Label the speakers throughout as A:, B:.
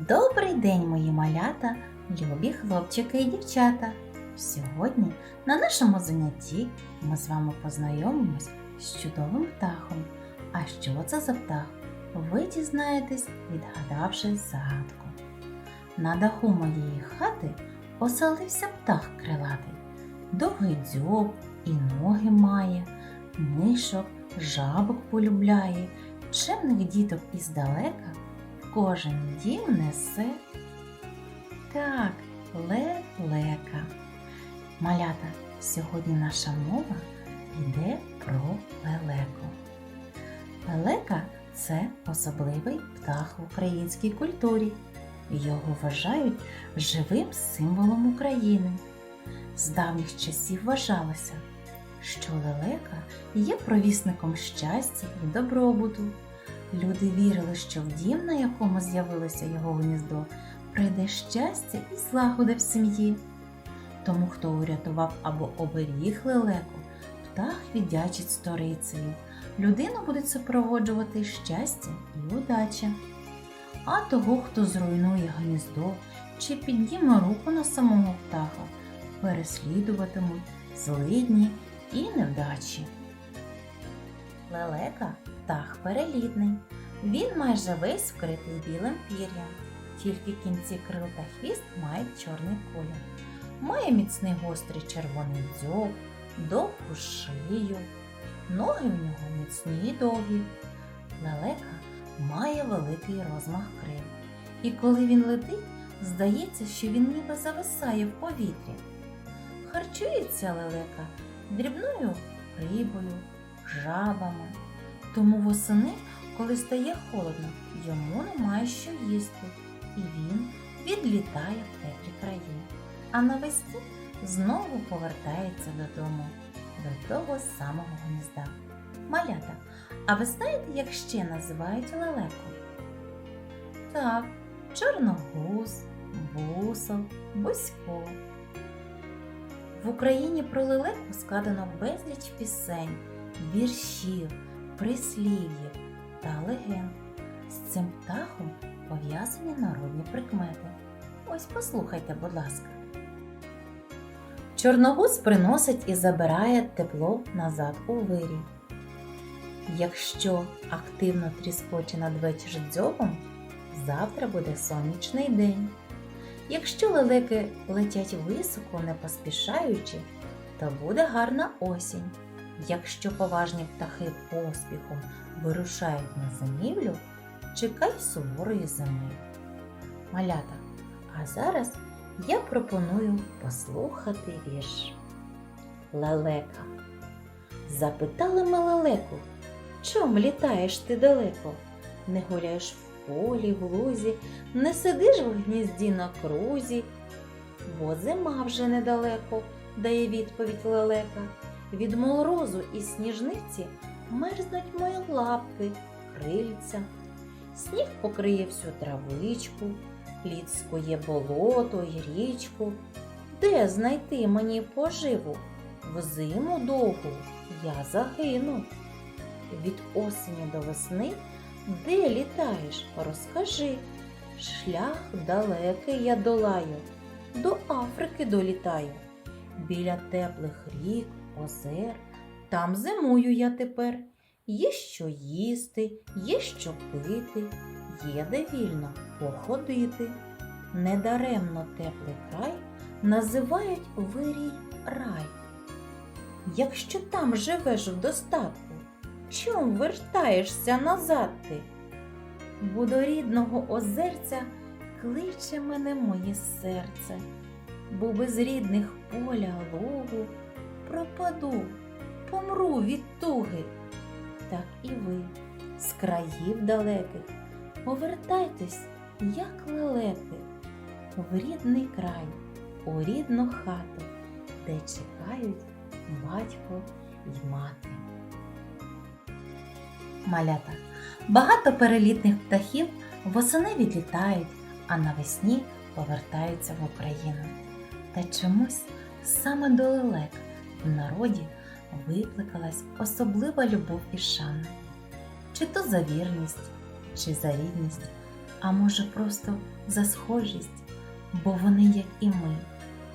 A: Добрий день, мої малята, любі хлопчики і дівчата. Сьогодні на нашому занятті ми з вами познайомимось з чудовим птахом. А що це за птах? Ви дізнаєтесь, відгадавши загадку. На даху моєї хати оселився птах крилатий, довгий дзьоб і ноги має, мишок, жабок полюбляє, чемних діток іздалека кожен дім несе. Так, лелека. Малята, сьогодні наша мова йде про лелеку. Лелека це особливий птах в українській культурі. Його вважають живим символом України. З давніх часів вважалося, що лелека є провісником щастя і добробуту. Люди вірили, що в дім, на якому з'явилося його гніздо, прийде щастя і злагода в сім'ї. Тому, хто урятував або оберіг лелеку, птах віддячить сторицею. Людину будуть супроводжувати щастя і удача. А того, хто зруйнує гніздо чи підніме руку на самого птаха, переслідуватимуть злидні і невдачі. Лелека птах перелітний. Він майже весь вкритий білим пір'ям, тільки кінці крил та хвіст мають чорний колір. Має міцний гострий червоний дзьоб, довгу шию, ноги в нього міцні й довгі. Лелека має великий розмах крил. І коли він летить, здається, що він ніби зависає в повітрі. Харчується лелека дрібною рибою, жабами. Тому восени, коли стає холодно, йому немає що їсти, і він відлітає в теплі краї. А навесні знову повертається додому, до того самого гнізда. Малята, а ви знаєте, як ще називають лелеку? Так, чорногуз, бусол, бусько. В Україні про лелеку складено безліч пісень, віршів, прислів'їв та легенд. З цим птахом пов'язані народні прикмети. Ось послухайте, будь ласка. Чорногуз приносить і забирає тепло назад у вирі. Якщо активно тріскоче надвечір дзьобом, завтра буде сонячний день. Якщо лелеки летять високо, не поспішаючи, то буде гарна осінь. Якщо поважні птахи поспіхом вирушають на зимівлю, чекай суворої зими. Малята, а зараз я пропоную послухати вірш. Лелека. Запитали ми лелеку, чом літаєш ти далеко? Не гуляєш в полі, в лузі, не сидиш в гнізді на крузі, бо зима вже недалеко, дає відповідь лелека. Від морозу і сніжниці мерзнуть мої лапки, крильця. Сніг покриє всю травичку, лід скує болото й річку. Де знайти мені поживу? В зиму довгу я загину. Від осені до весни де літаєш, розкажи. Шлях далекий я долаю, до Африки долітаю. Біля теплих рік, озер, там зимую я тепер. Є що їсти, є що пити, є де вільно походити. Недаремно теплий край називають вирій рай. Якщо там живеш в достатку, чом вертаєшся назад ти? Бо до рідного озерця кличе мене моє серце, бо без рідних поля лугу пропаду, помру від туги. Так і ви, з країв далеких, повертайтесь, як лелеки, в рідний край, у рідну хату, де чекають батько й мати. Малята. Багато перелітних птахів восени відлітають, а навесні повертаються в Україну. Та чомусь саме до лелек в народі викликалась особлива любов і шана. Чи то за вірність, чи за рідність, а може просто за схожість, бо вони, як і ми,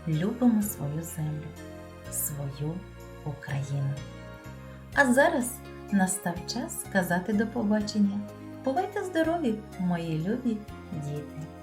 A: любимо свою землю, свою Україну. А зараз настав час сказати до побачення. Бувайте здорові, мої любі діти!